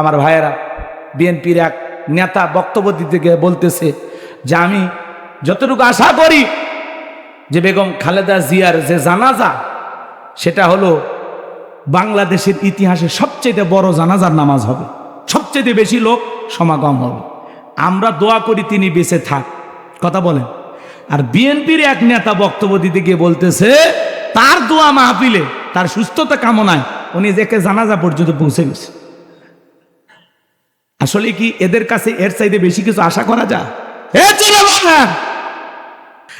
আমার ভাইয়েরা, বিএনপির এক নেতা বক্তব্য দিতে গিয়ে বলতেছে যে আমি যতটুকু আশা করি যে বেগম খালেদা জিয়ার যে জানাজা, সেটা হলো বাংলাদেশের ইতিহাসে সবচেয়ে বড় জানাজার নামাজ হবে। সবচেয়ে বেশি লোক সমাগম হবে। আমরা দোয়া করি তিনি বেঁচে থাক। কথা বলেন। আর বিএনপির এক নেতা বক্তব্য দিতে গিয়ে বলতেছে, তার দোয়া মাহফিলে, তার সুস্থতা কামনায় উনি যেকে জানাজা পর্যন্ত পৌঁছে গেছে। আসলে কি এদের কাছে এর চাইতে বেশি কিছু আশা করা যায়!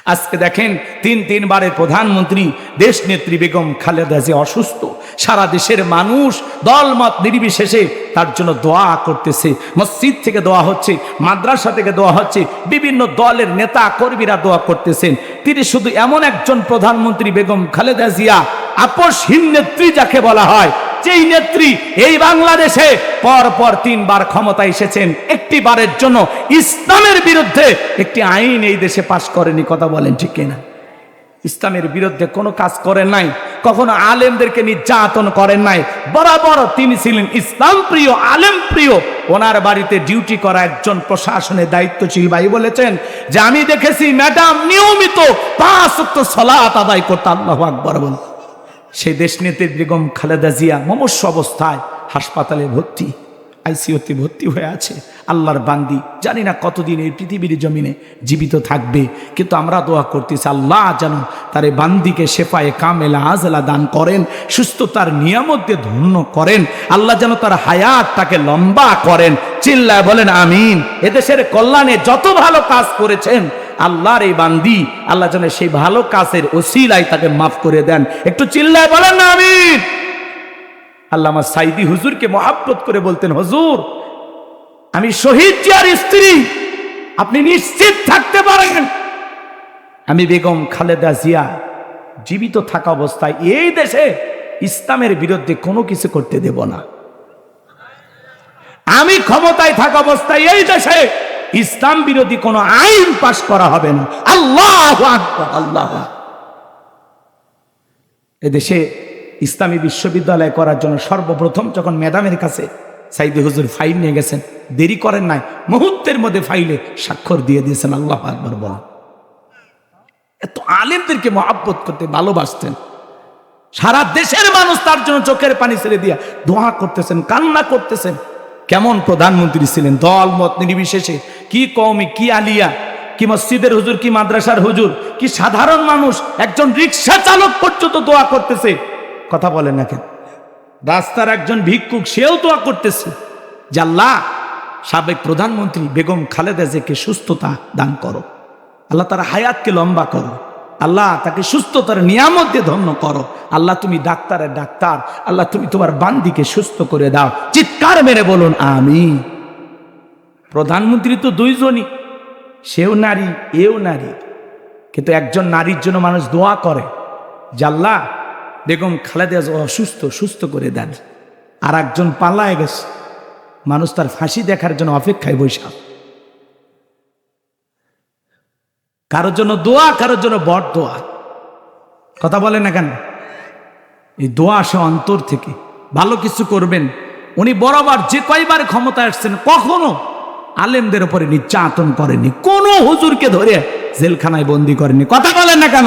আজকে দেখেন তিন তিনবারের প্রধানমন্ত্রী দেশ নেত্রী বেগম খালেদা যে অসুস্থ সারা দেশের মানুষ দলমত নির্বিশেষে তার জন্য দোয়া করতেছে। মসজিদ থেকে দোয়া হচ্ছে মাদ্রাসা থেকে দোয়া হচ্ছে বিভিন্ন দলের নেতা কর্মীরা দোয়া করতেছেন। তিনি শুধু এমন একজন প্রধানমন্ত্রী বেগম খালেদা জিয়া আপসহীন নেত্রী যাকে বলা হয় যেই নেত্রী এই বাংলাদেশে পর পর তিনবার ক্ষমতা এসেছেন একটি বারের জন্য ইসলামের বিরুদ্ধে একটি আইন এই দেশে পাশ করেনি, কথা বলেন ঠিক কিনা? ইসলামের বিরুদ্ধে কোনো কাজ করেন নাই, কখনো আলেমদেরকে নির্যাতন করেন নাই, বরাবর তিনি ছিলেন ইসলাম প্রিয়, আলেম প্রিয়। ওনার বাড়িতে ডিউটি করা একজন প্রশাসনের দায়িত্বশীল ভাই বলেছেন যে, আমি দেখেছি, ম্যাডাম নিয়মিত পাঁচ সলাত আদায় করতে আল্লাহ আকবর বল। সেই দেশনেত্রী বেগম খালেদা জিয়া মমস্য অবস্থায় হাসপাতালে ভর্তি আইসিওতে ভর্তি হয়ে আছে। আল্লাহর বান্দি, জানি না কতদিন এই পৃথিবীর জমিনে জীবিত থাকবে, কিন্তু আমরা দোয়া করতেছি, আল্লাহ যেন তার এই বান্দিকে শেফায়ে কামেলা আজলা দান করেন, সুস্থতার নিয়ামতে ধন্য করেন, আল্লাহ যেন তার হায়াত তাকে লম্বা করেন। চিল্লায় বলেন, আমিন। এদেশের কল্যাণে যত ভালো কাজ করেছেন আল্লাহর এই বান্দি, আল্লাহ যেন সেই ভালো কাজের ওসিলাই তাকে মাফ করে দেন। একটু চিল্লায় বলেন না আল্লাহ আমার সাইদি হুজুরকে মহাব্বত করে বলতেন, হুজুর, আমি শহীদ জিয়ার স্ত্রী, আপনি নিশ্চিত থাকতে পারেন? আমি বেগম খালেদা জিয়া, জীবিত থাকা অবস্থায় এই দেশে ইসলামের বিরুদ্ধে কোনো কিছু করতে দেব না। আমি ক্ষমতায় থাকা অবস্থায় এই দেশে ইসলাম বিরোধী কোনো আইন পাশ করা হবে না। আল্লাহ আল্লাহ এদেশে ইসলামী বিশ্ববিদ্যালয় করার জন্য সর্বপ্রথম যখন ম্যাডামের কাছে সাইদি হুজুর ফাইল নিয়ে গেছেন, দেরি করেন নাই, মুহূর্তের মধ্যে ফাইলে স্বাক্ষর দিয়ে দিয়েছেন, আল্লাহ আকবর বলা এত আলেমদেরকে মহাব্বত করতে, ভালোবাসতেন। সারা দেশের মানুষ তার জন্য চোখের পানি ছেড়ে দিয়া দোয়া করতেছেন, কান্না করতেছেন। কেমন প্রধানমন্ত্রী ছিলেন? দল, মত নির্বিশেষে। কি কওমি, কি আলিয়া, কি মসজিদের হুজুর, কি মাদ্রাসার হুজুর, কি সাধারণ মানুষ, একজন রিক্সা চালক পর্যন্ত দোয়া করতেছে। কথা বলেন না কেন? রাস্তার একজন ভিক্ষুক, সেও দোয়া করতেছে। জাল্লা সাবেক প্রধানমন্ত্রী বেগম খালেদা জেকে সুস্থতা দান করো। আল্লাহ তার হায়াতকে লম্বা করো। আল্লাহ তাকে সুস্থতার নিয়ামত দিয়ে ধন্য করো। আল্লাহ তুমি ডাক্তারের ডাক্তার। আল্লাহ তুমি তোমার বান্দিকে সুস্থ করে দাও। চিৎকার মেরে বলুন আমি প্রধানমন্ত্রী তো দুইজনই। সেও নারী, এও নারী। কিন্তু একজন নারীর জন্য মানুষ দোয়া করে জাল্লা বেগম খালেদা অসুস্থ, সুস্থ করে দেন। আর একজন পালায় গেছে। মানুষ তার ফাঁসি দেখার জন্য অপেক্ষায় বৈশাখ কারোর জন্য দোয়া, কারোর জন্য বট দোয়া। কথা বলেন না কেন? এই দোয়া আসে অন্তর থেকে। ভালো কিছু করবেন। উনি বরাবর যে কয়বার ক্ষমতা আসছেন, কখনো আলেমদের উপরে নির্যাতন করেনি। কোনো হুজুরকে ধরে জেলখানায় বন্দি করেনি। কথা বলেন না কেন?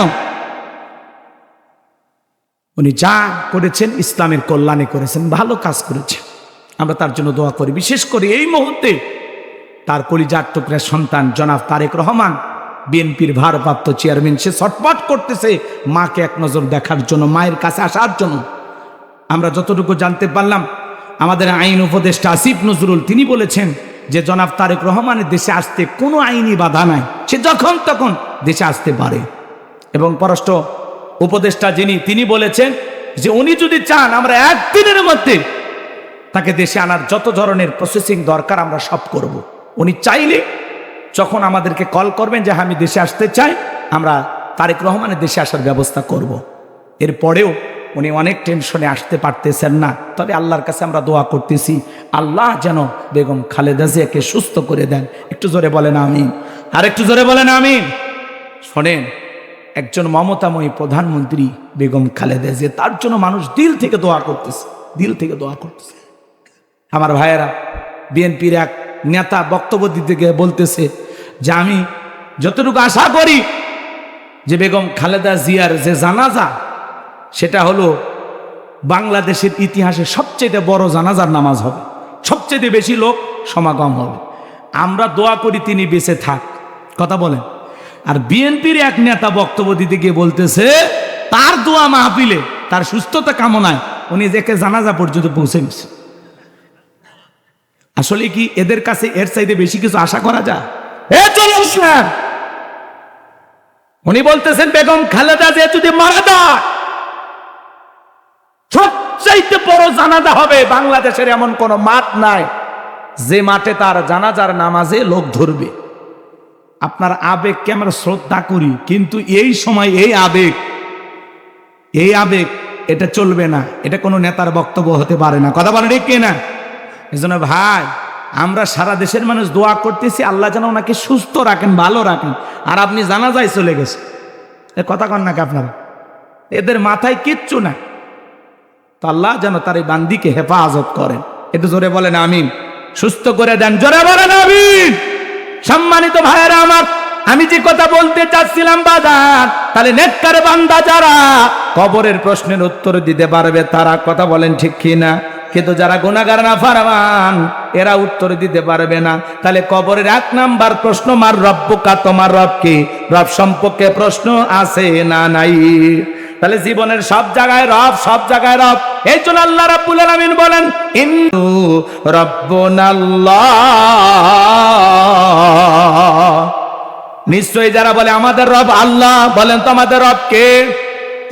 উনি যা করেছেন, ইসলামের কল্যাণে করেছেন, ভালো কাজ করেছেন। আমরা তার জন্য দোয়া করি। বিশেষ করে এই মুহূর্তে তার কলিজার টুকরা সন্তান জনাব তারেক রহমান বিএনপির ভারপ্রাপ্ত চেয়ারম্যান, সে ছটপট করতেছে মাকে এক নজর দেখার জন্য, মায়ের কাছে আসার জন্য। আমরা যতটুকু জানতে পারলাম, আমাদের আইন উপদেষ্টা আসিফ নজরুল, তিনি বলেছেন যে, জনাব তারেক রহমানের দেশে আসতে কোনো আইনি বাধা নাই। সে যখন তখন দেশে আসতে পারে। এবং পররাষ্ট্র উপদেষ্টা যিনি, তিনি বলেছেন যে, উনি যদি চান আমরা একদিনের মধ্যে তাকে দেশে আনার যত ধরনের প্রসেসিং দরকার আমরা সব করব। উনি চাইলে যখন আমাদেরকে কল করবেন যে হ্যাঁ, আমি দেশে আসতে চাই আমরা তারেক রহমানের দেশে আসার ব্যবস্থা করব। এরপরেও উনি অনেক টেনশনে আসতে পারতেছেন না। তবে আল্লাহর কাছে আমরা দোয়া করতেছি আল্লাহ যেন বেগম খালেদা জিয়াকে সুস্থ করে দেন। একটু জোরে বলেন আমিন। আর একটু জোরে বলেন আমিন। শোনেন একজন মমতাময়ী প্রধানমন্ত্রী বেগম খালেদা জিয়া তার জন্য মানুষ দিল থেকে দোয়া করতেছে দিল থেকে দোয়া করতেছে। আমার ভাইয়েরা বিএনপির এক নেতা বক্তব্য দিতে গিয়ে বলতেছে যে আমি যতটুকু আশা করি যে বেগম খালেদা জিয়ার যে জানাজা, সেটা হলো বাংলাদেশের ইতিহাসে সবচেয়ে বড় জানাজার নামাজ হবে। সবচেয়ে বেশি লোক সমাগম হবে। আমরা দোয়া করি তিনি বেঁচে থাক। কথা বলেন। আর বিএনপির এক নেতা বক্তব্য দিতে গিয়ে বলতেছে, তার দোয়া মাহফিলে, তার সুস্থতা কামনায় উনি দেখে জানাজা পর্যন্ত পৌঁছে গেছে। আসলে কি এদের কাছে এর চাইতে বেশি কিছু আশা করা যায়? উনি বলতেছেন, বেগম খালেদা যে যদি মারা যায়, সবচাইতে বড় জানাজা হবে বাংলাদেশের এমন কোন মাঠ নাই যে মাঠে তার জানাজার নামাজে লোক ধরবে। আপনার আবেগকে আমরা শ্রদ্ধা করি? কিন্তু এই সময় এই আবেগ এই আবেগ, এটা চলবে না। এটা কোনো নেতার বক্তব্য হতে পারে না। কথা বলেন ঠিক না এজন্য ভাই আমরা সারা দেশের মানুষ দোয়া করতেছি, আল্লাহ যেন ওনাকে সুস্থ রাখেন, ভালো রাখেন। আর আপনি জানা যায় চলে গেছে এ কথা কন নাকি আপনারা? এদের মাথায় কিচ্ছু না তো আল্লাহ যেন তার এই বান্দিকে হেফাজত করেন। একটু জোরে বলেন আমিন। সুস্থ করে দেন। জোরে বলেন আমিন। সম্মানিত ভাইয়েরা আমার, আমি যে কথা বলতে চাচ্ছিলাম বাজার, তাহলে নেককার বান্দা যারা, কবরের প্রশ্নের উত্তর দিতে পারবে, তারা কথা বলেন ঠিক কিনা? কিন্তু যারা গুণাগার না ফারমান এরা উত্তর দিতে পারবে না। তাহলে কবরের এক নাম্বার প্রশ্ন, মার রব্বকা, তোমার রবকে রব সম্পর্কে প্রশ্ন আছে না নাই? তাহলে জীবনের সব জায়গায় রব, সব জায়গায় রব। এই জন্য আল্লাহ রাব্বুল আলামিন বলেন ইন্নু রব্বুনাল্লাহ। নিশ্চয়ই যারা বলে, আমাদের রব আল্লাহ, বলেন, তো আমাদের রব কে?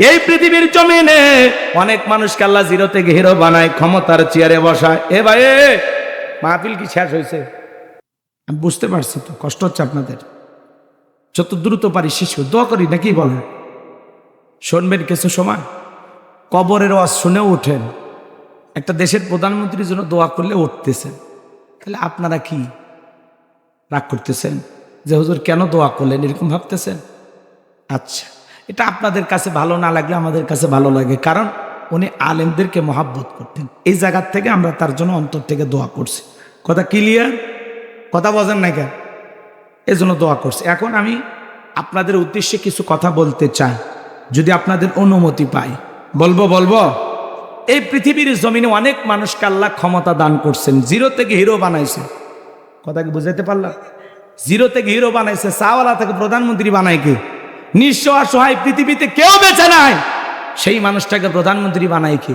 এই পৃথিবীর জমিনে অনেক মানুষকে আল্লাহ জিরো থেকে হিরো বানায়, ক্ষমতার চেয়ারে বসায়। এ ভাই মাহফিল কি শেষ হয়েছে? আমি বুঝতে পারছি তো, কষ্ট হচ্ছে আপনাদের। যত দ্রুত পারি শিশু দোয়া করি নাকি বলেন? শুনবেন কিছু সময়? কবরের ওয়াজ শুনেও ওঠেন একটা দেশের প্রধানমন্ত্রীর জন্য দোয়া করলে উঠতেছেন। তাহলে আপনারা কি রাগ করতেছেন? যে হুজুর কেন দোয়া করলেন, এরকম ভাবতেছেন? আচ্ছা। এটা আপনাদের কাছে ভালো না লাগলে আমাদের কাছে ভালো লাগে, কারণ উনি আলেমদেরকে মহাব্বত করতেন। এই জায়গার থেকে আমরা তার জন্য অন্তর থেকে দোয়া করছি। কথা ক্লিয়ার কথা বোঝেন না কেন? এই জন্য দোয়া করছি। এখন আমি আপনাদের উদ্দেশ্যে কিছু কথা বলতে চাই, যদি আপনাদের অনুমতি পাই। বলব বলব? এই পৃথিবীর জমিনে অনেক মানুষকে আল্লাহ ক্ষমতা দান করছেন, জিরো থেকে হিরো বানাইছে। কথা কি বুঝাইতে পারলাম? জিরো থেকে হিরো বানাইছে, চাওয়ালা থেকে প্রধানমন্ত্রী বানায় কে? নিঃস্ব অসহায় পৃথিবীতে কেউ বেঁচে নাই। সেই মানুষটাকে প্রধানমন্ত্রী বানায় কে?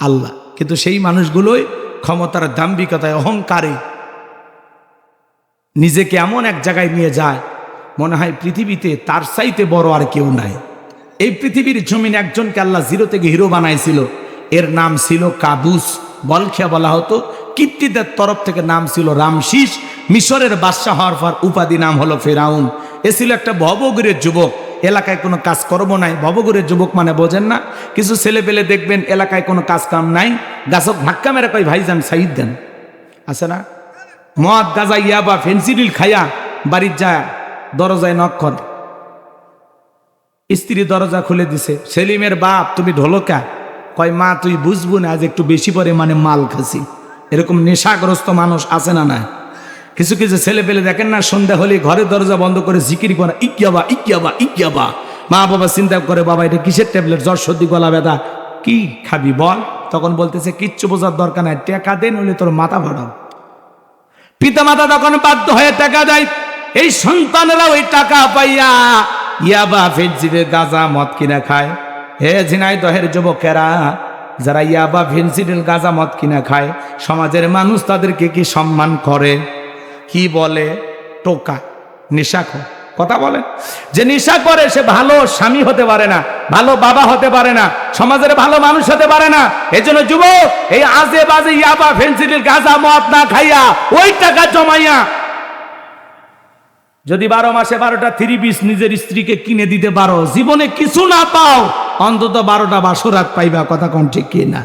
আল্লাহ। কিন্তু সেই মানুষগুলোই ক্ষমতার দাম্ভিকতায়, অহংকারে নিজেকে এমন এক জায়গায় নিয়ে যায়, মনে হয় পৃথিবীতে তার চাইতে বড় আর কেউ নাই। এই পৃথিবীর জমিন একজনকে আল্লাহ জিরো থেকে হিরো বানাইছিল। এর নাম ছিল কাবুস। বলখিয়া বলা হতো কীর্তিদের তরফ থেকে নাম ছিল রামশিস। মিশরের বাদশাহ হওয়ার পর উপাধি নাম হলো ফেরাউন। এ ছিল একটা ভবগুরের যুবক। এলাকায় কোনো কাজ কাজকর্ম নাই। ভবগুরের যুবক মানে বোঝেন না। কিছু ছেলে পেলে দেখবেন এলাকায় কোনো কাজ কাম নাই। গাছক ধাক্কা মেরে কয় ভাইজান সাইদ দেন। আছে না? মদ, গাজা ইয়া বা ফেন্সিডিল খাইয়া বাড়ির যায় দরজায় নক করে স্ত্রী দরজা খুলে দিছে। সেলিমের বাপ, তুমি ঢোলকা কয়, মা, তুই বুঝব না, আজ একটু বেশি পরিমাণে মাল খাসি। এরকম নেশাগ্রস্ত মানুষ আছে না না কিছু কিছু ছেলে পেলে দেখেন না, সন্ধ্যা হলে ঘরের দরজা বন্ধ করে জিকির করে, ইকিয়াবা ইকিয়াবা ইকিয়াবা। মা বাবা চিন্তা করে, বাবা, এটা কিসের ট্যাবলেট? জ্বর, সর্দি, গলা ব্যথা, কি খাবি বল? তখন বলতেছে, কিচ্ছু বোঝার দরকার নাই, টাকা দেন হলে তোর মাথা ভাড়াও পিতামাতা তখন বাধ্য হয়ে টাকা দেয়, এই সন্তানেরা ওই টাকা পাইয়া ইয়াবা ফেন্সিডের গাঁজা মদ কিনা খায়। হে ঝিনাই দহের যুবকেরা, যারা ইয়াবা ফেন্সিডের গাঁজা মদ কিনা খায়, সমাজের মানুষ তাদেরকে কি সম্মান করে? কি বলে? টোকা, নেশাখোর। কথা বলেন যে নেশা করে, সে ভালো স্বামী হতে পারে না, ভালো বাবা হতে পারে না, সমাজের ভালো মানুষ হতে পারে না। এই জন্য যুবক, এই আজে বাজে ইয়াবা ফেন্সিডিল গাঁজা মদ না খাইয়া ওই টাকা জমাইয়া যদি বারো মাসে বারোটা থ্রি পিস নিজের স্ত্রীকে কিনে দিতে পারো, জীবনে কিছু না পাও, অন্তত বারোটা বাসরাত পাইবা, কথা কোন ঠিক কি না?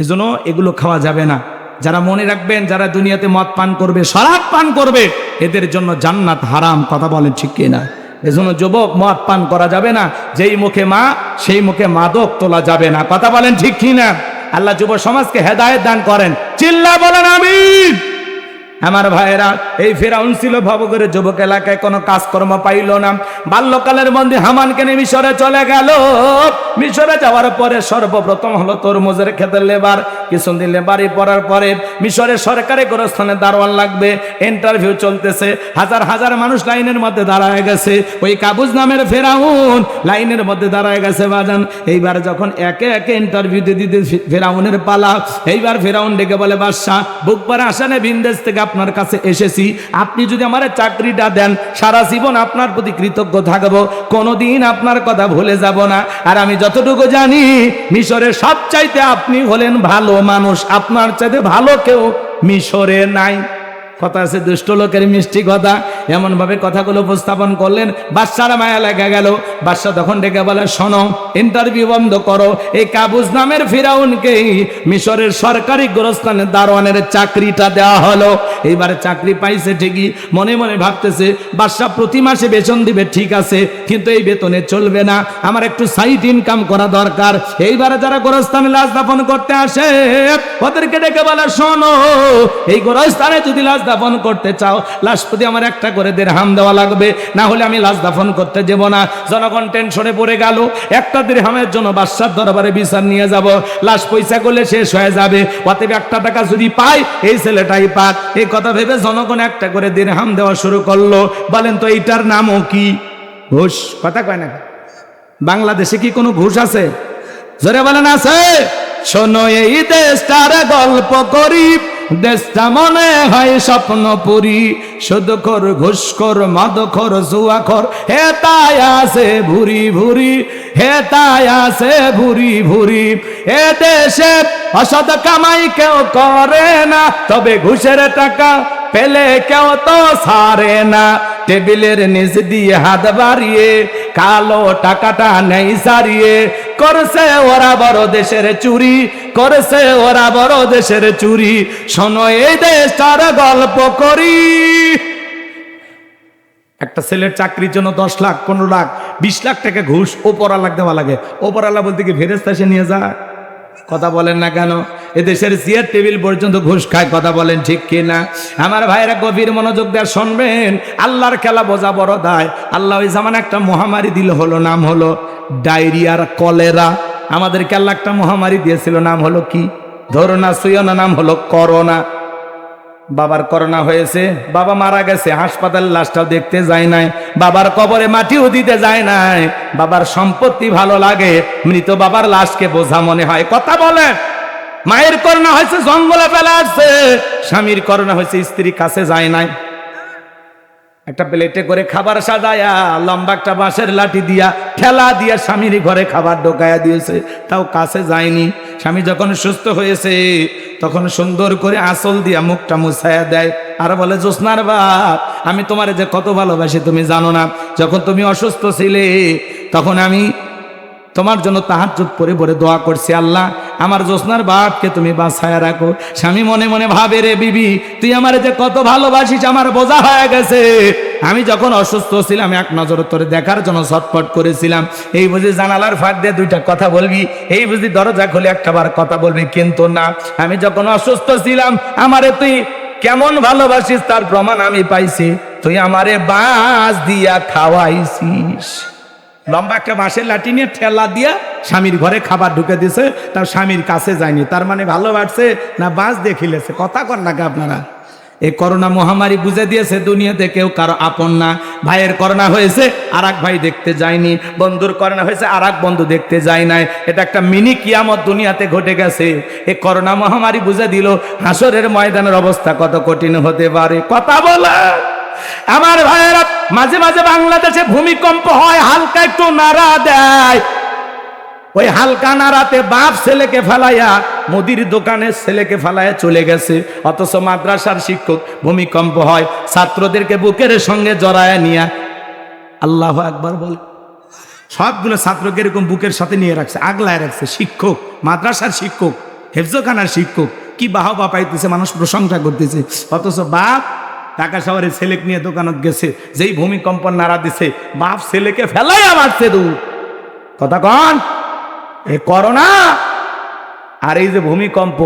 এজন্য এগুলো খাওয়া যাবে না। যারা মনে রাখবেন, যারা দুনিয়াতে মদ পান করবে, শরাব পান করবে, এদের জন্য জান্নাত হারাম, কথা বলেন ঠিক কি না এজন্য যুবক, মদ পান করা যাবে না, যেই মুখে মা, সেই মুখে মাদক তোলা যাবে না, কথা বলেন ঠিক কি না আল্লাহ যুব সমাজকে হেদায়েত দান করেন। চিল্লা বলেন আমি আমার ভাইয়েরা, এই ফেরাউন ছিল ভবগরের যুবক এলাকায়, কোনো কাজকর্ম পাইল না। বাল্যকালের মধ্যে হামানকে নিয়ে মিশরে চলে গেল। মিশরে যাওয়ার পরে সর্বপ্রথম হলো তরমুজের খেতে লেবার। কিছুদিন লেবারি পড়ার পরে মিশরের সরকারি গোরস্থানে দারোয়ান লাগবে। ইন্টারভিউ চলতেছে। হাজার হাজার মানুষ লাইনের মধ্যে দাঁড়ায় গেছে। ওই কাবুজ নামের ফেরাউন লাইনের মধ্যে দাঁড়ায় গেছে বাজান। এইবার যখন একে একে ইন্টারভিউ দিয়ে দিতে ফেরাউনের পালা, এইবার ফেরাউন ডেকে বলে, বাদশাহ, বুক পারে আসানে বিন্দেশ থেকে আপনার কাছে এসেছি। আপনি যদি আমার চাকরিটা দেন, সারা জীবন আপনার প্রতি কৃতজ্ঞ থাকব। কোনোদিন আপনার কথা ভুলে যাব না। আর আমি যতটুকু জানি, মিশরের সবচাইতে আপনি হলেন ভালো মানুষ, আপনার চাইতে ভালো কেউ মিশরে নাই। কথা আছে, দুষ্ট লোকের মিষ্টি কথা। এমন ভাবে কথাগুলো উপস্থাপন করলেন। বাচ্চারা মায়া লেখা গেল। বাচ্চা তখন ডেকে বলে, শোনো ইন্টারভিউ বন্ধ করো। এই কাবুজ নামের ফিরাউনকে মিশরের সরকারি গোরস্থানে দারোয়ানের চাকরিটা দেওয়া হলো। এইবারে চাকরি পাইছে ঠিকই, মনে মনে ভাবতেছে বাদশা প্রতি মাসে বেতন দিবে, ঠিক আছে, কিন্তু এই বেতনে চলবে না। আমার একটু সাইড ইনকাম করা দরকার। এইবারে যারা গোরস্থানে লাশ দাফন করতে আসে, ওদেরকে ডেকে বলে, শোনো, এই গোরস্থানে যদি লাশ দাফন করতে চাও লাশ প্রতি আমার একটা করে দেড়হাম দেওয়া লাগবে। না হলে আমি লাশ দাফন করতে যাব না। জনগণ টেনশনে পড়ে গেল। একটা দেড়হামের জন্য বাদশার দরবারে বিচার নিয়ে যাব। লাশ পয়সা করলে শেষ হয়ে যাবে। অতএব একটা টাকা যদি পাই, এই ছেলেটাই পাক। এই কথা ভেবে জনগণ একটা করে দেড়হাম দেওয়া শুরু করল। বলেন তো, এইটার নামও কি? ঘুষ। কথা কয় না। বাংলাদেশে কি কোনো ঘুষ আছে? জোরে বলেন, আছে। শোনো, এই দেশটার গল্প করি। দেশটা মনে হয় স্বপ্ন পুরি শুধু কর ঘুষ কর মদ খর জুয়া খর হে তাই আছে ভুরি ভুরি হে তাই আছে ভুরি ভুরি। এ দেশে অসৎ কামাই কেউ করে না, তবে ঘুষের টাকা পেলে কেউ তো সারে না। টেবিলের নিচ দিয়ে হাত বাড়িয়ে কালো টাকাটা নেই সারিয়ে। করছে ওরা বড় দেশের চুরি, করছে ওরা বড় দেশের চুরি। শোনো এই দেশটার গল্প করি। একটা ছেলের চাকরির জন্য দশ লাখ, পনেরো লাখ, বিশ লাখ টাকা ঘুষ ওপরালা দেওয়া লাগে। ওপরালা বলতে কি ফেরেস্তা সে নিয়ে যায়? কথা বলেন না কেন? এদেশের চেয়ার টেবিল পর্যন্ত ঘুষ খায়, কথা বলেন ঠিক কিনা? আমার ভাইরা গভীর মনোযোগ দেওয়া শুনবেন, আল্লাহর খেলা বোঝা বড় দায়। আল্লাহ ওই জামান একটা মহামারী দিল, হলো, নাম হলো ডায়রিয়ার কলেরা। আমাদেরকে আল্লাহ একটা মহামারী দিয়েছিল, নাম হলো কি? ধরো না সুয়না নাম হলো করোনা। বাবার করোনা হয়েছে, বাবা মারা গেছে হাসপাতাল লাশটাও দেখতে যায় নাই, বাবার কবরে মাটিও দিতে যায় নাই, বাবার সম্পত্তি ভালো লাগে, মৃত বাবার লাশকে বোঝা মনে হয়। কথা বলে মায়ের করোনা হয়েছে, জঙ্গলে ফেলা আসছে, স্বামীর করোনা হয়েছে, স্ত্রীর কাছে যায় নাই। একটা প্লেটে করে খাবার সাজায়া, লম্বা একটা বাঁশের লাঠি দিয়া, ঠেলা দিয়া স্বামীর ঘরে খাবার ঢোকায়া দিয়েছে। তাও কাছে যায়নি। স্বামী যখন সুস্থ হয়েছে, তখন সুন্দর করে আসল দিয়া মুখটা মুছায়া দেয়। আর বলে জোসনার বাপ, আমি তোমার যে কত ভালোবাসি, তুমি জানো না। যখন তুমি অসুস্থ ছিলে, তখন আমি তোমার জন্য তাহাজ্জুদ পরে পরে দোয়া করছি, আল্লাহ, আমার জ্যোৎস্নার বাপকে তুমি বাঁচায় রাখো। স্বামী মনে মনে ভাবে রে বিবি, তুই আমার যে কত ভালোবাসিস, আমার বোঝা হয়ে গেছে। আমি যখন অসুস্থ ছিলাম, এক নজর তোরে দেখার জন্য ছটফট করেছিলাম। এই বুঝি জানালার ফাঁক দিয়ে দুইটা কথা বলবি, এই বুঝি দরজা খুলে একটা বার কথা বলবি, কিন্তু না। আমি যখন অসুস্থ ছিলাম, আমারে তুই কেমন ভালোবাসিস, তার প্রমাণ আমি পাইছি। তুই আমারে বাঁশ দিয়া খাওয়াইছিস। লম্বা একটা বাঁশের লাঠি নিয়ে ঠেলা দিয়া স্বামীর ঘরে খাবার ঢুকে দিছে, তার স্বামীর কাছে যায়নি। তার মানে ভালোবাসছে না বাঁশ দেখিলেছে খিলেছে? কথা কর নাকি আপনারা? এই করোনা মহামারী বুঝে দিয়েছে দুনিয়াতে কেউ, কারও আপন না। ভাইয়ের করোনা হয়েছে আর ভাই দেখতে যায়নি। বন্ধুর করোনা হয়েছে আর বন্ধু দেখতে যায় নাই। এটা একটা মিনি কিয়ামত দুনিয়াতে ঘটে গেছে। এই করোনা মহামারী বুঝে দিল, হাসরের ময়দানের অবস্থা কত কঠিন হতে পারে। কথা বলা আমার ভাইয়েরা, মাঝে মাঝে বাংলাদেশে ভূমিকম্প হয়, হালকা একটু নাড়া দেয়। ওই হালকা নাড়াতে বাপ ছেলেকে ফেলাইয়া, মুদির দোকানের ছেলেকে ফেলাইয়া চলে গেছে। অথচ মাদ্রাসার শিক্ষক ভূমিকম্প হয়, ছাত্রদেরকে বুকের সঙ্গে জড়ায়া নিয়া। আল্লাহ একবার বলে। সবগুলো ছাত্রকে এরকম বুকের সাথে নিয়ে রাখছে, আগলায় রাখছে। শিক্ষক, মাদ্রাসার শিক্ষক, হেফজখানার শিক্ষক, কি বাহবা পাইতেছে, মানুষ প্রশংসা করতেছে। অথচ বাপ ঢাকা শহরে ছেলেকে নিয়ে দোকানত গেছে, যেই ভূমিকম্প নাড়া দিছে, বাপ ছেলেকে ফেলাই মারছে দূর। কথা কন, এ করোনা আর এই যে ভূমিকম্প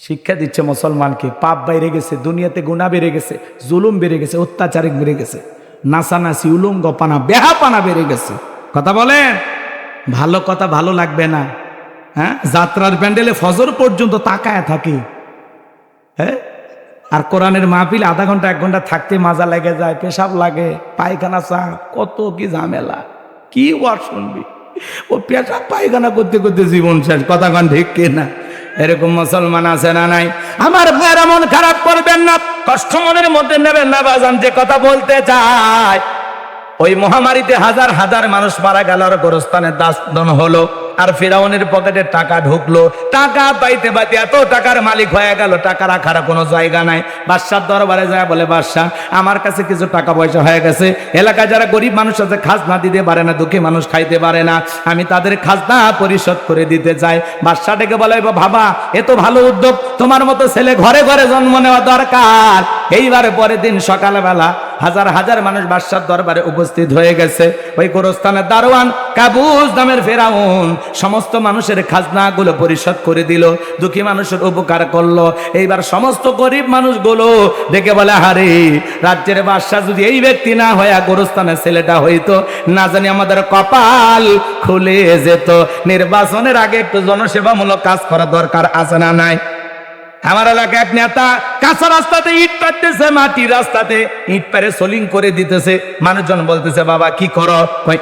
শিক্ষা দিচ্ছে মুসলমানকে, পাপ বাইরে গেছে, দুনিয়াতে গুণা বেড়ে গেছে, জুলুম বেড়ে গেছে, অত্যাচারিক বেড়ে গেছে নাসানাসি উলঙ্গ পানা বেহা পানা বেড়ে গেছে। কথা বলেন, ভালো কথা ভালো লাগবে না। হ্যাঁ যাত্রার প্যান্ডেলে ফজর পর্যন্ত তাকায় থাকে। হ্যাঁ আর কোরআনের মাহফিল আধা ঘণ্টা, এক ঘণ্টা থাকতে মাজা লেগে যায়, পেশাব লাগে, পায়খানা চা, কত কি ঝামেলা। কি ওয়ার শুনবি? ও পেশাব, পায়খানা করতে করতে জীবন শেষ। কথা কন ঠিক না? এরকম মুসলমান আছে না নাই? আমার ভাইয়েরা মন খারাপ করবেন না, কষ্ট মনের মধ্যে নেবেন না, বাজান, যে কথা বলতে চায়। ওই মহামারীতে হাজার হাজার মানুষ মারা গেল, আর গোরস্থানে দাসন হলো। আর ফেরাউনের পকেটে টাকা ঢুকলো। টাকা পাইতে পাইতে এত টাকার মালিক হয়ে গেল, টাকা রাখার কোনো জায়গা নাই। বাদশার দরবারে যায় বলে, বাদশাহ, আমার কাছে কিছু টাকা পয়সা হয়ে গেছে। এলাকায় যারা গরিব মানুষ আছে, খাজনা দিতে পারে না, দুঃখী মানুষ খাইতে পারে না। আমি তাদের খাজনা পরিশোধ করে দিতে চাই। বাদশাহ ডেকে বলে বাবা এ তো ভালো উদ্যোগ। তোমার মতো ছেলে ঘরে ঘরে জন্ম নেওয়া দরকার। এইবারে পরের দিন সকালবেলা হাজার হাজার মানুষ বাদশার দরবারে উপস্থিত হয়ে গেছে। ওই গোরস্থানের দারোয়ান কাবুজ নামের ফেরাউন সমস্ত মানুষের খাজনাগুলো পরিশোধ করে দিল। দুঃখী মানুষের উপকার করল। এইবার সমস্ত গরিব মানুষগুলো দেখে বলে, হারে, রাজ্যের বাদশাহ যদি এই ব্যক্তি না হয় গোরস্থানের ছেলেটা হইতো, না জানি আমাদের কপাল খুলে যেত। নির্বাচনের আগে একটু জনসেবামূলক কাজ করা দরকার আছে না নাই? আমার এলাকায় এক নেতা কাঁচা রাস্তাতে ইট পাড়তেছে মাটির রাস্তাতে ইট পারে সোলিং করে দিতেছে। মানুষজন বলতেছে, বাবা, কি করো?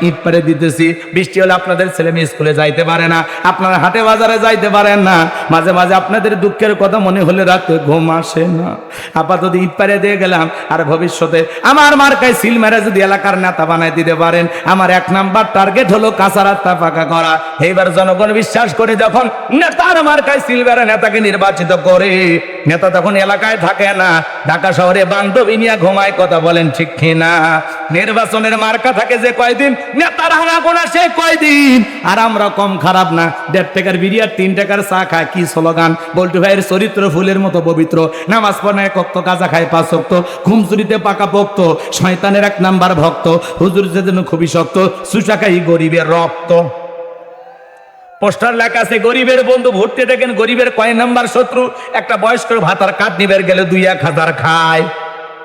ইট পারে দিতেছি। বৃষ্টি হলে আপনাদের ছেলে মেয়ে স্কুলে যাইতে পারে না। আপনারা হাটে বাজারে যাইতে পারেন না। মাঝে মাঝে আপনাদের দুঃখের কথা মনে হলে রাতে ঘুম আসে না। আপাতত ইট পারে দিয়ে গেলাম, আর ভবিষ্যতে আমার মার্কায় সিল মেরে যদি এলাকার নেতা বানাই দিতে পারেন। আমার এক নাম্বার টার্গেট হলো কাঁচা রাস্তা পাকা করা। এইবার জনগণ বিশ্বাস করে যখন নেতার মার্কায় সিল মেরে নেতাকে নির্বাচিত করে নেতা তখন এলাকায় থাকে না। ঢাকা শহরে বান্ধবী নিয়ে ঘুমায়, কথা বলেন ঠিক না নির্বাচনের মার্কা থাকে যে কয়দিন, নেতার হানাগোনা সে কয়দিন। আর আমরা কম খারাপ না, দেড় টাকার বিরিয়ার তিন টাকার চা খায়, কি স্লোগান? বল্টু ভাইয়ের চরিত্র ফুলের মতো পবিত্র। নামাজ পড়ে কক্ত কাজা খায় পাঁচ শক্ত ঘুমচুরিতে পাকা পোক্ত। শয়তানের এক নাম্বার ভক্ত। হুজুর যেন খুবই শক্ত, সুশাকাই গরিবের রক্ত। পোস্টার লেখা আছে, গরিবের বন্ধু ভর্তি দেখেন, গরিবের কয় নাম্বার শত্রু? একটা বয়স্ক ভাতার কাঠ নিবের গেলে দুই এক হাজার খায়।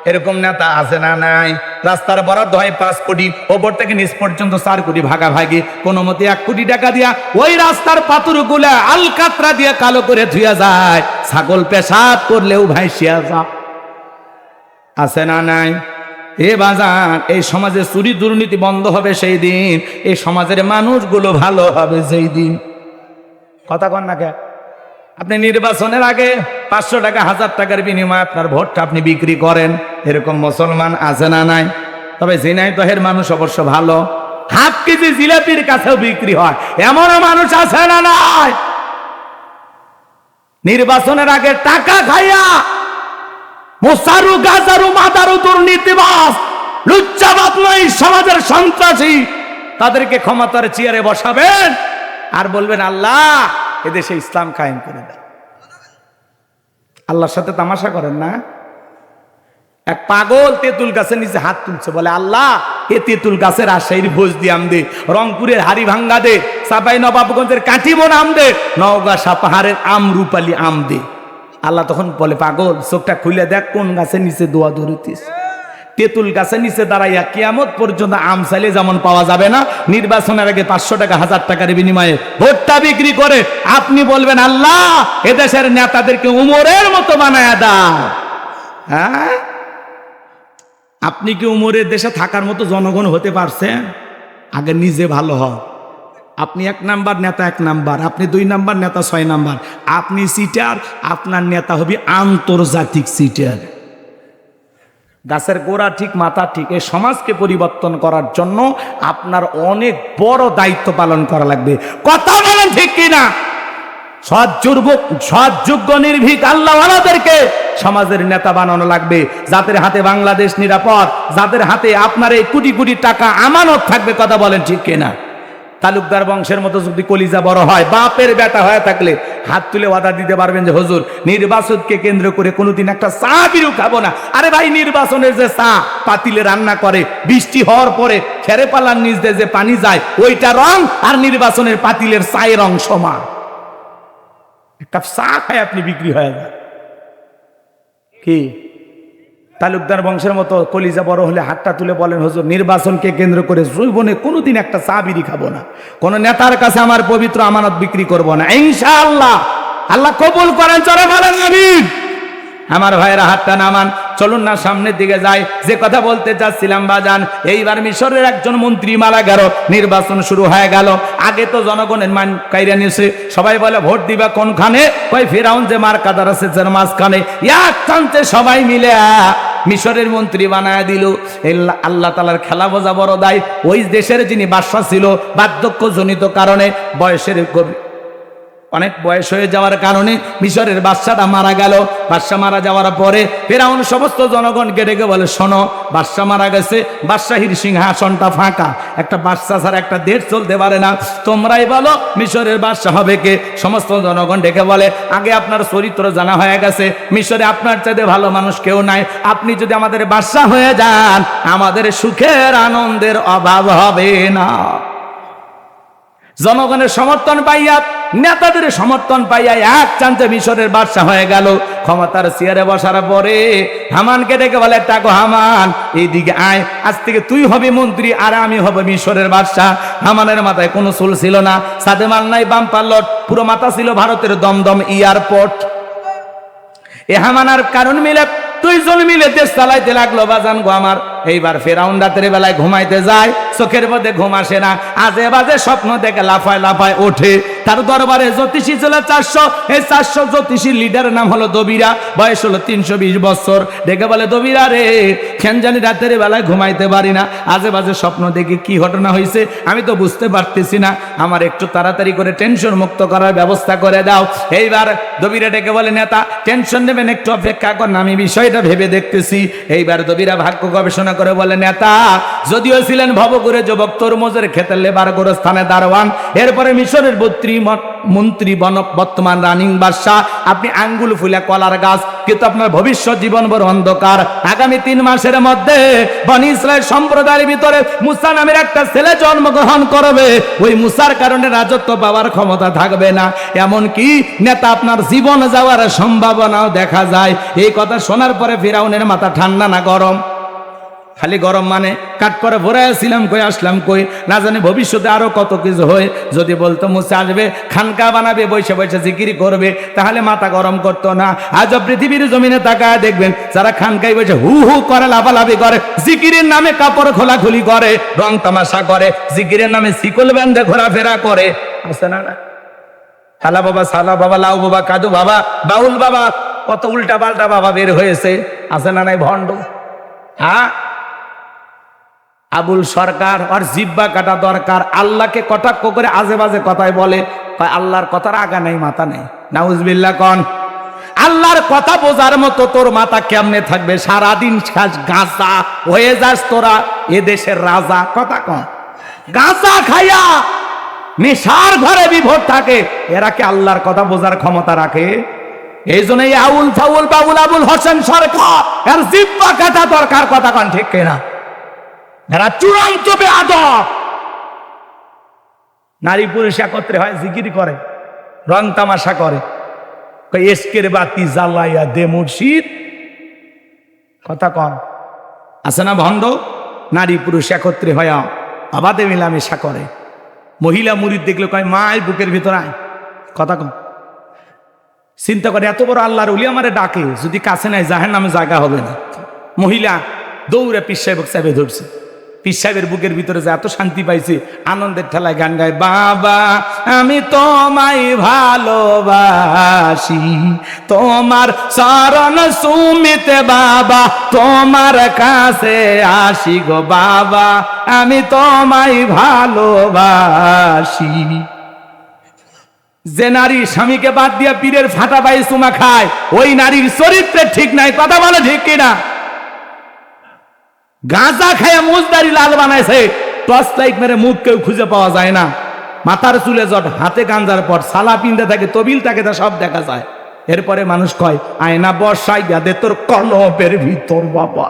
এরকম নেতা আছে না নাই? রাস্তার বরাদ্দ হয় পাঁচ কোটি, ওপর থেকে নিচ পর্যন্ত চার কোটি ভাগা ভাগি কোনো মতে এক কোটি টাকা দিয়া ওই রাস্তার পাথরগুলা আলকাতরা দিয়ে কালো করে ধুয়া যায়। ছাগল পেশাব করলেও ভাই ভাইসিয়া যা আছে না নাই? এ বাজার, এই সমাজে চুরি দুর্নীতি বন্ধ হবে সেই দিন। এই সমাজের মানুষগুলো ভালো হবে সেই দিন। কথা কন না কে আপনি নির্বাচনের আগে পাঁচশো টাকা, হাজার টাকার বিনিময়ে আপনার ভোটটা আপনি বিক্রি করেন। এরকম মুসলমান আছে না নাই? তবে জিনাই ঝিনাইদহের মানুষ অবশ্য ভালো। হাফ কেজি জিলাপির কাছেও বিক্রি হয়। এমনও মানুষ আছে না নাই? নির্বাচনের আগে টাকা খাইয়া মোসারু, গাজারু, মাদারু দুর্নীতিবাস লুচ্চাবাদ নয়, সমাজের সন্ত্রাসী, তাদেরকে ক্ষমতার চেয়ারে বসাবেন। আর বলবেন, আল্লাহ, এদেশে ইসলাম কায়েম করে দেয় আল্লাহর সাথে তামাশা করেন না। এক পাগল তেঁতুল গাছের নিচে হাত তুলছে, বলে, আল্লাহ, এ তেঁতুল গাছের আশাইর ভোজ দিয়ে আম দে, রংপুরের হাড়ি ভাঙ্গা দে, সাপাই নবাবগঞ্জের আম দে, নওগাঁ সাপাহারের আম রূপালি আম দে। আল্লাহ তখন বলে, পাগল, চোখটা খুলে দেখ, কোন গাছের নিচে দোয়া ধরিতিস? তেঁতুল গাছের নিচে দাঁড়াইয়া কিয়ামত পর্যন্ত আম চাইলে যেমন পাওয়া যাবে না, নির্বাচনের আগে পাঁচশো টাকা, হাজার টাকার বিনিময়ে ভোটটা বিক্রি করে আপনি বলবেন, আল্লাহ, এদেশের নেতাদেরকে উমরের মতো বানায় দাও। হ্যাঁ? আপনি কি উমরের দেশে থাকার মতো জনগণ হতে পারছেন? আগে নিজে ভালো হন আপনি এক নাম্বার নেতা এক নাম্বার, আপনি দুই নাম্বার নেতা ছয় নাম্বার। আপনি সিটার, আপনার নেতা হবে আন্তর্জাতিক সিটার। গাছের গোড়া ঠিক, মাথা ঠিক, এই সমাজকে পরিবর্তন করার জন্য আপনার অনেক বড় দায়িত্ব পালন করা লাগবে। কথা বলেন ঠিক কিনা? সৎযোগ্য সৎযোগ্য নির্ভীক, আল্লাহওয়ালাদেরকে সমাজের নেতা বানানো লাগবে। যাদের হাতে বাংলাদেশ নিরাপদ, যাদের হাতে আপনার এই কোটি কোটি টাকা আমানত থাকবে, কথা বলেন ঠিক কিনা? তালুকদার বংশের মতো যদি কলিজা বড় হয়, বাপের বেটা হয়ে থাকলে হাত তুলে ওয়াদা দিতে পারবেন যে, হজুর নির্বাচনকে কেন্দ্র করে কোনোদিন একটা চা বিরু খাব না। আরে ভাই নির্বাচনের যে চা পাতিলে রান্না করে, বৃষ্টি হওয়ার পরে খেরে পালার নিচ দিয়ে যে পানি যায়, ওইটা রং আর নির্বাচনের পাতিলের চায়ের রং সমান। একটা চা খায় আপনি বিক্রি হয়ে যান কি? তালুকদার বংশের মতো কলিজা বড় হলে হাতটা তুলে বলেন, হজুর, নির্বাচনকে কেন্দ্র করে জৈবনে কোনোদিন একটা চা বিড়ি খাব না। কোন নেতার কাছে আমার পবিত্র আমানত বিক্রি করব না। ইনশাআল্লাহ। আল্লাহ কবুল করেন, চলে বলেন নবীন আমার ভাইয়েরা হাতটা নামান, চলুন না সামনের দিকে যাই। যে কথা বলতে চাচ্ছিলাম, বাজান, এইবার মিশরের একজন মন্ত্রী মারা গেল, নির্বাচন শুরু হয়ে গেল। আগে তো জনগণের মান কাইরা নিছে, সবাই বলে ভোট দিবা কোনখানে? কই ফেরাউন যে মার কাদার আছে, যার মাঝখানে। এক সবাই মিলে মিশরের মন্ত্রী বানায় দিল। আল্লাহ তালার খেলা বোঝা বড় দায়। ওই দেশের যিনি বাদশা ছিল বার্ধক্য জনিত কারণে বয়সের অনেক বয়স হয়ে যাওয়ার কারণে মিশরের বাচ্চাটা মারা গেল। বাচ্চা মারা যাওয়ার পরে ফেরাউন সমস্ত জনগণকে ডেকে বলে, শোনো বাচ্চা মারা গেছে, বাদশাহীর সিংহাসনটা ফাঁকা। একটা বাচ্চা ছাড়া একটা দেশ চলতে পারে না। তোমরাই বলো, মিশরের বাদশা হবে কে? সমস্ত জনগণ ডেকে বলে, আগে আপনার চরিত্র জানা হয়ে গেছে। মিশরে আপনার চাইতে ভালো মানুষ কেউ নাই। আপনি যদি আমাদের বাদশা হয়ে যান, আমাদের সুখের আনন্দের অভাব হবে না। জনগণের সমর্থন পাইয়া, নেতাদের সমর্থন পাইয়া এক চান্তে মিশরের বাদশা হয়ে গেল। ক্ষমতার চেয়ারে বসার পরে হামানকে ডেকে বলে, টাকো হামান, এইদিকে আয়। আজ থেকে তুই হবি মন্ত্রী আর আমি হব মিশরের বাদশাহ। হামানের মাথায় কোনো চুল ছিল না। সাদে মাল নাই, বাম পাল্লট পুরো মাথা ছিল ভারতের দমদম এয়ারপোর্ট। এ হামানার কারণ মিলে, দুইজন মিলে দেশ চালাইতে লাগল, বাজান গো আমার। এইবার ফেরাউন রাতের বেলায় ঘুমাইতে যায়, চোখের মধ্যে ঘুম আসে না। আজে বাজে স্বপ্ন দেখে লাফায় লাফায় ওঠে। তার দরবারে জ্যোতিষী ছিল চারশো, এই চারশো জ্যোতিষীর লিডারের নাম হলো দবিরা। বয়স হলো তিনশো বিশ বছর। দেখে বলে, দবিরা রে খেনজানি রাতের বেলায় ঘুমাইতে পারি না। আজে বাজে স্বপ্ন দেখে কি ঘটনা হয়েছে আমি তো বুঝতে পারতেছি না। আমার একটু তাড়াতাড়ি করে টেনশন মুক্ত করার ব্যবস্থা করে দাও। এইবার দবিরা ডেকে বলে, নেতা, টেনশন নেবেন, একটু অপেক্ষা করেন আমি বিষয়টা ভেবে দেখতেছি। এইবার দবিরা ভাগ্য গবেষণা করে বলে, নেতা, যদিও ছিলেন ভবগুরে যুবক, তরমুজের খেতে লেবার গোরস্থানে দারোয়ান, এরপরে মিশরের বত্রী মন্ত্রী বন, বর্তমান রানিং বাদশাহ, আপনি আঙ্গুল ফুলে কলার গাছ, কিন্তু আপনার ভবিষ্যৎ জীবন বড় অন্ধকার। আগামী তিন মাসের মধ্যে বন ইসরায়েল সম্প্রদায়ের ভিতরে মুসা নামের একটা ছেলে জন্মগ্রহণ করবে। ওই মুসার কারণে রাজত্ব পাওয়ার ক্ষমতা থাকবে না। এমন কি নেতা, আপনার জীবন যাওয়ার সম্ভাবনাও দেখা যায়। এই কথা শোনার পরে ফিরাউনের মাথা ঠান্ডা না গরম। খালি গরম মানে? কাট করে ভরে আসছিলাম কই আসলাম কই? না জানি ভবিষ্যতে আরও কত কিছু হয়। যদি বলতো মুসে আসবে, খানকা বানাবে, বসে বসে জিকিরি করবে, তাহলে মাথা গরম করতো না। আজ পৃথিবীর জমিনে তাকায় দেখবেন, যারা খানকাই বসে হু হু করে, লাফালাফি করে, জিকিরের নামে কাপড় খোলাখুলি করে, রং তামাশা করে, জিকিরের নামে শিকল ব্যান্ডে ঘোরাফেরা করে। আছে না না হালা বাবা সালা বাবা, লাউ বাবা, কাদু বাবা, বাউল বাবা, কত উল্টা পাল্টা বাবা বের হয়েছে। আছে না নাই ভণ্ড? হ্যাঁ? আবুল সরকার আর জিব্বা কাটা দরকার। আল্লাহকে কটাক্ষ করে আজে বাজে কথায় বলে। আল্লাহর কথার আগা নেই, মাথা নেই। নাউজবিল্লা কন। আল্লাহর কথা বোঝার মতো তোর মাথা কেমনে থাকবে? সারাদিন খাস গাঁজা, হয়ে যাস তোরা এ দেশের রাজা। কথা কন। গাঁজা খাইয়া নেশার ঘরে বিভোর থাকে। এরা কি আল্লাহর কথা বোঝার ক্ষমতা রাখে? এই জন্য আউল ফাউল বাবুল আবুল হোসেন সরকার, এর জিব্বা কাটা দরকার। কথা কন, ঠিক কিনা? এরা চূড়ান্ত বেআদব। নারী পুরুষ একত্রে হয় জিকির করে, রং তামাশা করে। এসকের বাতি জ্বালাইয়া দে মুর্শিদ। কথা কন। আছে না ভণ্ড? নারী পুরুষ একত্রে হয়া আবাদে মিলামেশা করে। মহিলা মুরিদ দেখলে কয় মায়ের বুকের ভিতর আয়। কথা কন। চিন্তা করে, এত বড় আল্লাহর উলি আমারে ডাকে, যদি কাছে নাই জাহের নামে জায়গা হবে না। মহিলা দৌড়ে পিস সাহেব সাহেবে ধরছে। পিস সাহেবের বুকের ভিতরে যে এত শান্তি পাইছে, আনন্দের ঠেলায় গান গায়, বাবা, আমি তোমায় ভালোবাসি, তোমার চরণ সুমিতে বাবা, তোমার কাছে আসি গো বাবা, আমি তোমায় ভালোবাসি। যে নারী স্বামীকে বাদ দিয়া পীরের ফাটা পায়ে চুমা খায়, ওই নারীর চরিত্রে ঠিক নাই, কথা বলে ঠিক কিনা? গাঁজা খায় মুজদারি লাল বানাইছে। টর্চ লাইট মেরে মুখ কেউ খুঁজে পাওয়া যায় না। মাথার চুলে জট, হাতে গাঞ্জার পর সালা পিন্দে থাকে, তবিল থাকে তা সব দেখা যায়। এরপরে মানুষ কয়, আয়না বর্ষাই গাদে তোর কলপের ভিতর, বাবা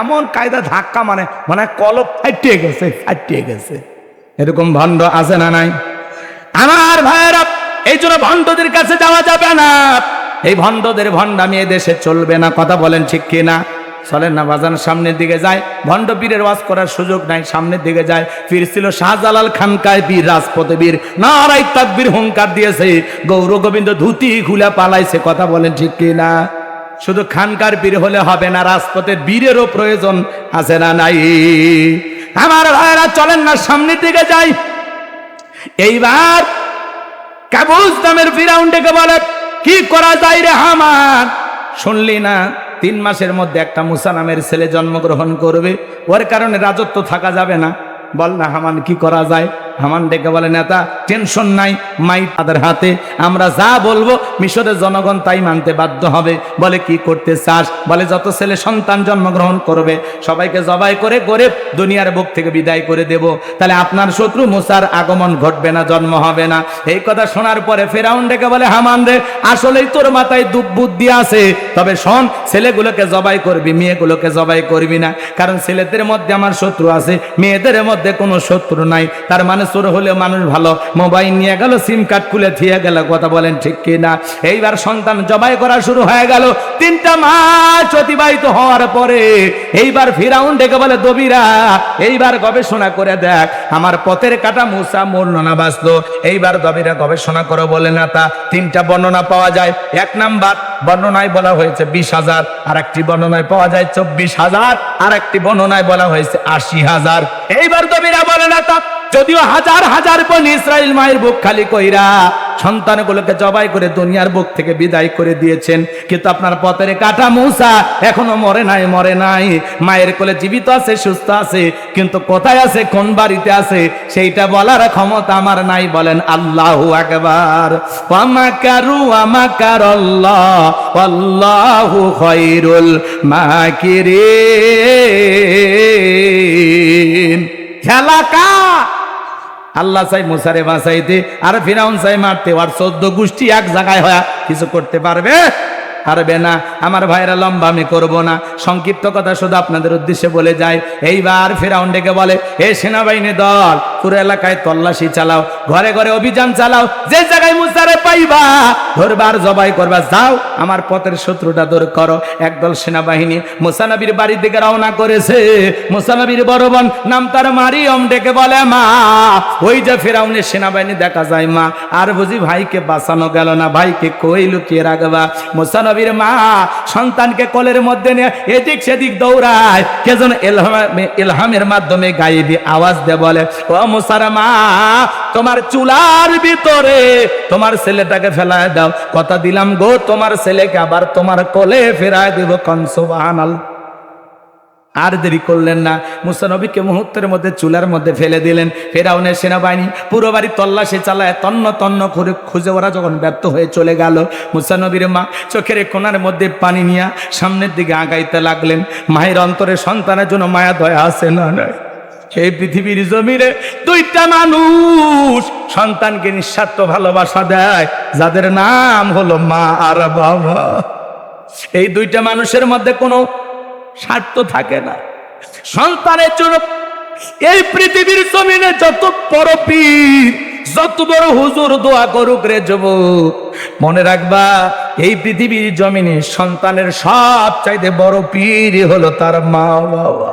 এমন কায়দা ধাক্কা মানে মানে কলপ ফাটিয়ে গেছে ফাটিয়ে গেছে। এরকম ভণ্ড আছে না নাই? আমার ভাইয়েরা, এই জন্য ভণ্ডদের কাছে যাওয়া যাবে না। এই ভণ্ডদের ভণ্ডামি এ দেশে চলবে না, কথা বলেন ঠিক কিনা? চলেন না, বাজান সামনের দিকে যায়। ভণ্ড পীরের ওয়াজ করার সুযোগ নাই, সামনের দিকে যায়। পীর ছিল শাহজালাল খানকায় বীর রাজপথে বীর নারাই তাকবীর হুঙ্কার দিয়েছে। গৌর গোবিন্দ ধুতি খুলে পালাইছে, কথা বলেন ঠিক কিনা? শুধু খানকার বীর হলে হবে না, রাজপথের বীরেরও প্রয়োজন আছে না নাই? আমার ভাইরা, চলেন না, সামনের দিকে যাই। এইবার কাবুজ নামের ফিরাউন ডেকে বলে, কি করা যায় রে হামান শুনলি না? তিন মাসের মধ্যে একটা মুসা নামের ছেলে জন্মগ্রহণ করবে। ওর কারণে রাজত্ব থাকা যাবে না। বল না হামান, কি করা যায়? হামান ডেকে বলে, নেতা, টেনশন নাই মাই তাদের হাতে। আমরা যা বলব, মিশরের জনগণ তাই মানতে বাধ্য হবে। বলে, কি করতে চাস? বলে, যত ছেলে সন্তান জন্মগ্রহণ করবে, সবাইকে জবাই করে করে দুনিয়ার বুক থেকে বিদায় করে দেব। তাহলে আপনার শত্রু মুসার আগমন ঘটবে না, জন্ম হবে না। এই কথা শোনার পরে ফেরাউন ডেকে বলে, হামান রে, আসলেই তোর মাথায় দুপ বুদ্ধি আছে। তবে শোন, ছেলেগুলোকে জবাই করবি, মেয়েগুলোকে জবাই করবি না। কারণ ছেলেদের মধ্যে আমার শত্রু আছে, মেয়েদের মধ্যে কোনো শত্রু নাই। তার মানে চোর হলেও মানুষ ভালো। মোবাইল নিয়ে গেল, সিম কার্ড খুলে থিয়ে গেল, কথা বলেন ঠিক কি না এইবার সন্তান জবাই করা শুরু হয়ে গেল। তিনটা মাস অতিবাহিত হওয়ার পরে এইবার ফিরাউন ডেকে বলে, দবিরা, এইবার গবেষণা করে দেখ। আমার পথের কাটা মুসা মরল না বাঁচলো। এইবার দবিরা গবেষণা করো বলে না তা। তিনটা বর্ণনা পাওয়া যায়। এক নাম্বার বর্ণনায় বলা হয়েছে বিশ হাজার আর একটি বর্ণনায় পাওয়া যায় চব্বিশ হাজার আর একটি বর্ণনায় বলা হয়েছে আশি হাজার। এইবার দবিরা বলে না তা। যদিও হাজার হাজার বোন ইসরায়েল মায়ের বুক খালি কইরা সন্তানগুলোকে জবাই করে দুনিয়ার বুক থেকে বিদায় করে দিয়েছেন, কিন্তু আপনার পথের কাটা মূসা এখনও মরে নাই মরে নাই। মায়ের কোলে জীবিত আছে, সুস্থ আছে, কিন্তু কোথায় আছে, কোন বাড়িতে আছে, সেইটা বলার ক্ষমতা আমার নাই, বলেন আল্লাহ একবার আমাকারু আমাকার আল্লাহ আল্লাহু খৈরুল মাকিরিন। খেলা কা আল্লাহ চাই, মুসারে বাঁচাইতে, আর ফিরাউন চাই মারতে, আর চোদ্দ গোষ্ঠী এক জায়গায় হয়া কিছু করতে পারবে? পারবে না। আমার ভাইরা, লম্বা আমি করব না। সংক্ষিপ্ত কথা শুধু আপনাদের উদ্দেশ্যে বলে যায় এইবার ফেরাউন ডেকে বলে, এ সেনাবাহিনী দল পুরো এলাকায় তল্লাশি চালাও, ঘরে ঘরে অভিযান চালাও, যে জায়গায় মুসারে পাইবা, ধরবার জবাই করবা, যাও, আমার পথের শত্রুটা দূর করো। একদল সেনাবাহিনী মুসানবীর বাড়ির দিকে রওনা করেছে। মুসানবীর বড় বোন নাম তার মারিয়ম, ডেকে বলে, মা, ওই যে ফেরাউনের সেনাবাহিনী দেখা যায়, মা, আর বুঝি ভাইকে বাঁচানো গেল না, ভাইকে কই লুকিয়ে রাখবা? মুসানবীর মা সন্তানকে কোলের মধ্যে নিয়ে এদিক সেদিক দৌড়ায়, কে যেন এলহাম এলহামের মাধ্যমে গাইবি আওয়াজ দে বলে, ও মুসার তোমার চুলার ভিতরে তোমার ছেলেটাকে ফেলায় দাও। কথা দিলাম গো, তোমার ছেলেকে আবার তোমার কোলে ফেরায় দিব কনসোবাহানাল আর দেরি করলেন না। মুসানবীকে মুহূর্তের মধ্যে চুলার মধ্যে ফেলে দিলেন। ফেরাউনের সেনাবাহিনী পুরো বাড়ি তল্লাশি চালায়, তন্ন তন্ন করে খুঁজে ওরা যখন ব্যর্থ হয়ে চলে গেল মুসানবীর মা চোখের কোনার মধ্যে পানি নিয়ে সামনের দিকে আগাইতে লাগলেন। মায়ের অন্তরে সন্তানের জন্য মায়া, দয়া আছে না নয় এই পৃথিবীর জমিরে দুইটা মানুষ সন্তানকে নিঃস্বার্থ ভালোবাসা দেয়, যাদের নাম হলো মা আর বাবা। এই দুইটা মানুষের মধ্যে কোনো স্বার্থ থাকে না। সন্তানের জন্য এই পৃথিবীর জমিনে যত বড় পীর, যত বড় হুজুর দোয়া করুক রে যুব মনে রাখবা, এই পৃথিবীর জমিনে সন্তানের সব চাইতে বড় পীর হলো তার মা বাবা।